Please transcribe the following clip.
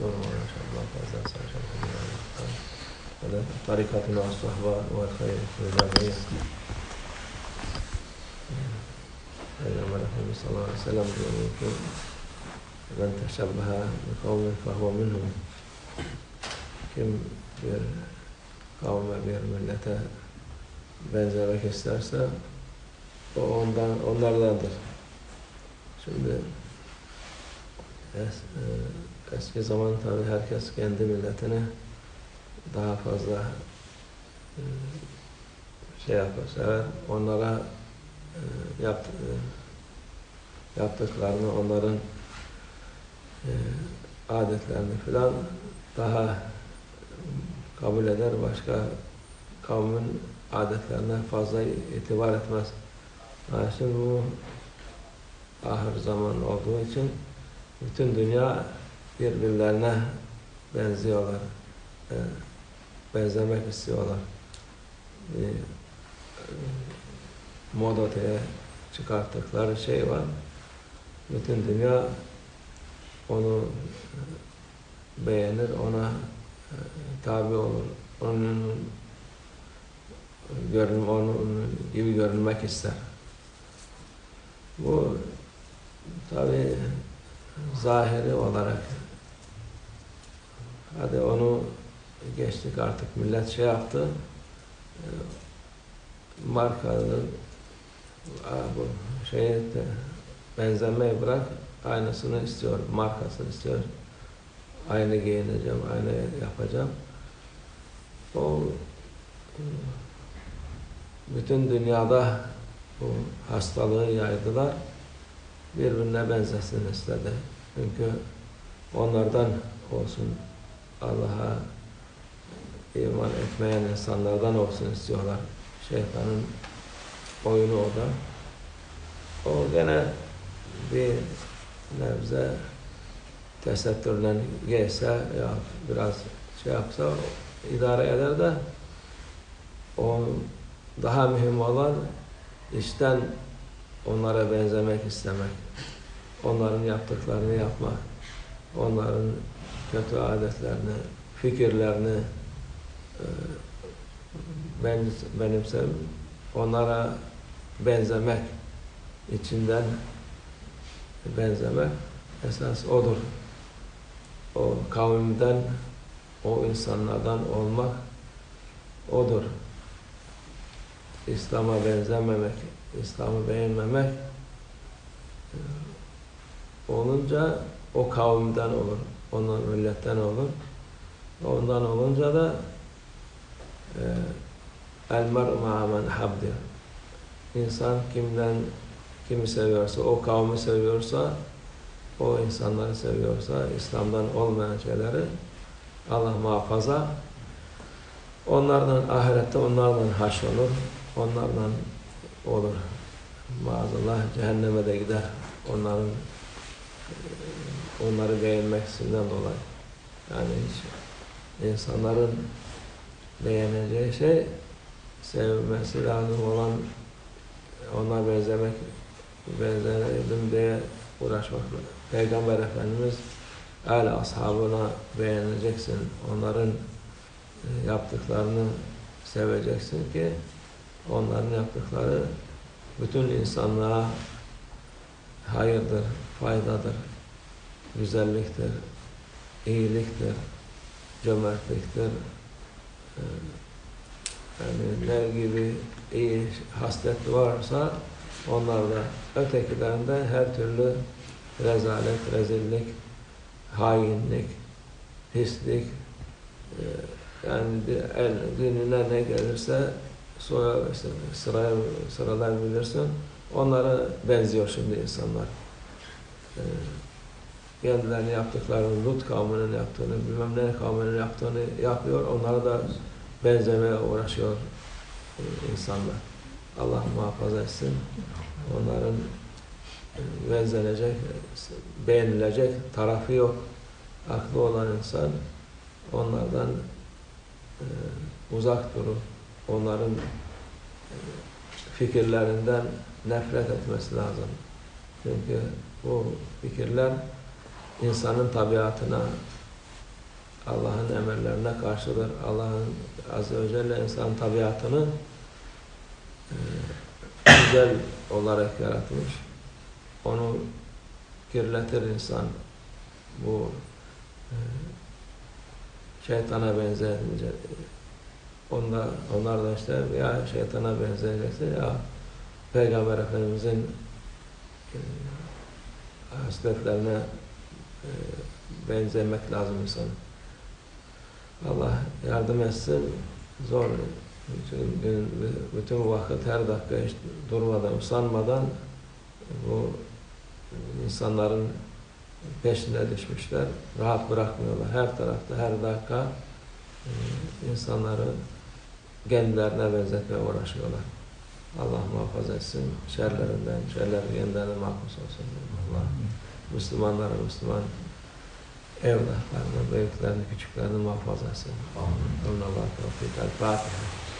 المسلول ولا شعبان فأزال سعشان ثلاثة طريقة مع الصحبة والخير في الجمعية بينما له صلى الله عليه وسلم من تشبه بقوم فهو منهم. kim bir kavme, bir millete benzemek isterse o ondan, onlardandır. Şimdi es, e, eski zaman tabi herkes kendi milletini daha fazla e, şey yapar, sever. Onlara e, e, yaptıklarını, onların adetlerini filan daha kabul eder. Başka kavmin adetlerine fazla itibar etmez. Yani şimdi bu ahir zaman olduğu için bütün dünya birbirlerine benziyorlar. E, benzemek istiyorlar. E, modaya çıkarttıkları şey var. Bütün dünya onu beğenir, ona e, tabi olur. Onun görün, onun gibi görünmek ister. Bu tabi zahiri olarak hadi onu geçtik artık millet şey yaptı e, markanın bu şeye benzemeyi bırak aynısını istiyor, markasını istiyor. Aynı giyineceğim, aynı yapacağım. O bütün dünyada bu hastalığı yaydılar. Birbirine benzesin istedi. Çünkü onlardan olsun Allah'a iman etmeyen insanlardan olsun istiyorlar. Şeytanın oyunu o da. O gene bir nebze tesettürle gelse ya biraz şey yapsa idare eder de o daha mühim olan işten onlara benzemek istemek. Onların yaptıklarını yapmak. Onların kötü adetlerini, fikirlerini e, ben, benimsem onlara benzemek içinden benzemek esas odur. O kavimden, o insanlardan olmak odur. İslam'a benzememek, İslam'ı beğenmemek e, olunca o kavimden olur, onun milletten olur. Ondan olunca da e, el mer'u ma'amen habdir. İnsan kimden kimi seviyorsa, o kavmi seviyorsa, o insanları seviyorsa, İslam'dan olmayan şeyleri Allah muhafaza onlardan ahirette onlardan haş olur, onlardan olur. Maazallah cehenneme de gider. Onların onları beğenmesinden dolayı. Yani hiç insanların beğeneceği şey sevmesi lazım olan ona benzemek benzerim diye uğraşmak. Peygamber Efendimiz el ashabına beğeneceksin. Onların yaptıklarını seveceksin ki onların yaptıkları bütün insanlığa hayırdır, faydadır, güzelliktir, iyiliktir, cömertliktir. Yani ne gibi iyi haslet varsa onlarda ötekilerinde her türlü rezalet, rezillik, hainlik, pislik, yani el gününe ne gelirse soya, sıraya sıralayabilirsin. Onlara benziyor şimdi insanlar. Ee, kendilerini yaptıklarını, Lut kavminin yaptığını, bilmem ne kavminin yaptığını yapıyor. Onlara da benzemeye uğraşıyor e, insanlar. Allah muhafaza etsin. Onların benzenecek, beğenilecek tarafı yok. Aklı olan insan onlardan e, uzak durur. Onların e, fikirlerinden nefret etmesi lazım. Çünkü bu fikirler insanın tabiatına Allah'ın emirlerine karşıdır. Allah'ın Azze ve Celle insan tabiatını e, güzel olarak yaratmış. Onu kirletir insan. Bu e, şeytana benzerince onda, onlar da işte ya şeytana benzeyecekse ya Peygamber Efendimizin e, hasletlerine e, benzemek lazım insan. Allah yardım etsin. Zor. Bütün gün, bütün vakit her dakika hiç durmadan, usanmadan bu insanların peşine düşmüşler. Rahat bırakmıyorlar. Her tarafta, her dakika e, insanları genlərinə bənzətməyə uğraşırlar. Allah mühafaza etsin, şərlərindən, şərlər genlərindən mahfuz olsun. Allah müsəlmanlara, müsəlman evlatlarına, böyüklərini, küçüklərini mühafaza etsin. Amin. Allah təvfiq. Fatiha.